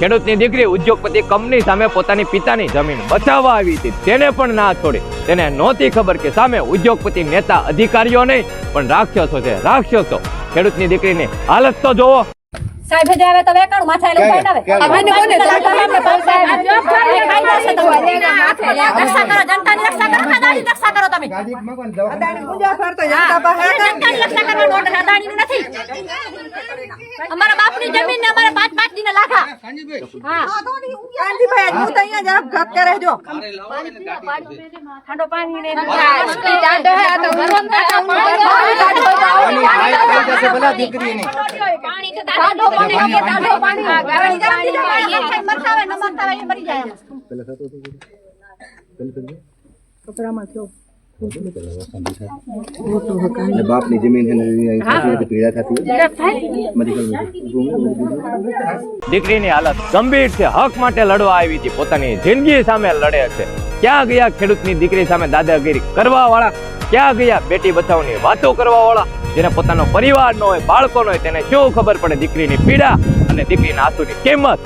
ખેડૂતની દીકરી ઉદ્યોગપતિ કંપની સામે પોતાની પિતાની જમીન બચાવવા આવી હતી. તેને પણ ના છોડી. તેને નહોતી ખબર કે સામે ઉદ્યોગપતિ નેતા અધિકારીઓ નહીં પણ રાક્ષસો છે રાક્ષસો. ખેડૂતની દીકરીની હાલત તો જોવો. સાહેબ જે આવે તો વેકાણ માથા એટલે ઉપાડ અમને કોને સાહેબ? સાહેબ. જવાબદારી કાયદા છે તમારી રક્ષા કરો જનતાની રક્ષા કરો અદાણીની રક્ષા કરો તમે. અદાણી પૂજા ફરતો જનતા પાસે જનતાની રક્ષા કરવાનો order અદાણીનું નથી. અમારા બાપની જમીન ને અમારા પાંચ પાંચ દિન લાખા કાંતિભાઈ હું. તો અહીંયા જ આપઘાત કરે જો. ઠંડો પાણી ને ટાઢો હે તો ગરમ પાણી તો ટાઢો પાણી ટાઢો પાણી ગરમ પાણી મરતા હોય ન મરતા હોય મરી જાય એમ. અને બાપની જમીન છે ની જમીન પીડા થતી દીકરીની હાલત ગંભીર છે. હક માટે લડવા આવી હતી. પોતાની જિંદગી સામે લડે છે. ક્યાં ગયા ખેડૂતની દીકરી સામે દાદાગીરી કરવા વાળા ક્યાં ગયા બેટી બચાવની વાતો કરવા વાળા જેને પોતાનો પરિવાર ન હોય બાળકો ન હોય તેને શું ખબર પડે દીકરીની પીડા અને દીકરીના આંસુની કિંમત?